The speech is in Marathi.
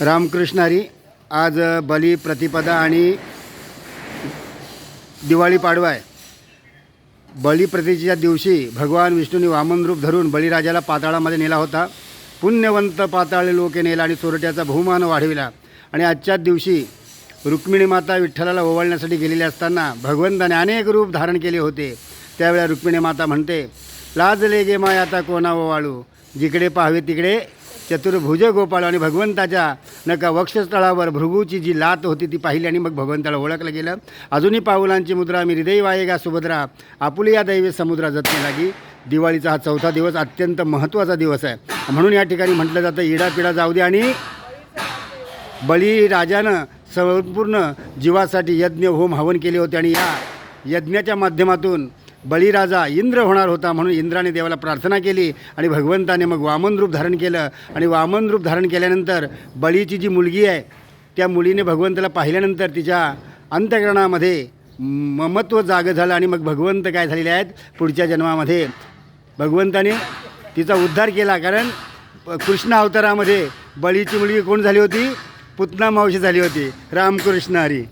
रामकृष्णारी आज बली प्रतिपदा आणि दिवाळी पाडवा आहे. बळीप्रतिच्या दिवशी भगवान विष्णूने वामन रूप धरून बळीराजाला पाताळामध्ये नेला होता. पुण्यवंत पाताळे लोके नेला आणि चोरट्याचा बहुमान वाढविला. आणि आजच्याच दिवशी रुक्मिणी माता विठ्ठलाला ओवाळण्यासाठी गेलेले असताना भगवंताने अनेक रूप धारण केले होते. त्यावेळेला रुक्मिणी माता म्हणते लाजले गे माय आता कोणा ओवाळू जिकडे पाहावे तिकडे चतुर्भुज गोपाळ आणि भगवंताच्या नका वक्षस्थळावर भृगूची जी लात होती ती पाहिली आणि मग भगवंताला ओळखलं गेलं. अजूनही पाऊलांची मुद्रा मी हृदय वायेगा सुभद्रा आपुली या दैवे समुद्रा जतने लागी. दिवाळीचा हा चौथा दिवस अत्यंत महत्त्वाचा दिवस आहे. म्हणून या ठिकाणी म्हटलं जातं इडापिडा जाऊ दे आणि बळीराजानं संपूर्ण जीवासाठी यज्ञ होम हवन केले होते. आणि या यज्ञाच्या माध्यमातून बळीराजा इंद्र होणार होता म्हणून इंद्राने देवाला प्रार्थना केली आणि भगवंताने मग वामन रूप धारण केलं. आणि वामन रूप धारण केल्यानंतर बळीची जी मुलगी आहे त्या मुलीने भगवंताला पाहिल्यानंतर तिच्या अंतकरणामध्ये ममत्व जागं झालं आणि मग भगवंत काय झालेले आहेत पुढच्या जन्मामध्ये. भगवंताने तिचा उद्धार केला कारण कृष्ण अवतारामध्ये बळीची मुलगी कोण झाली होती? पुतना मावशी झाली होती. रामकृष्ण हरी.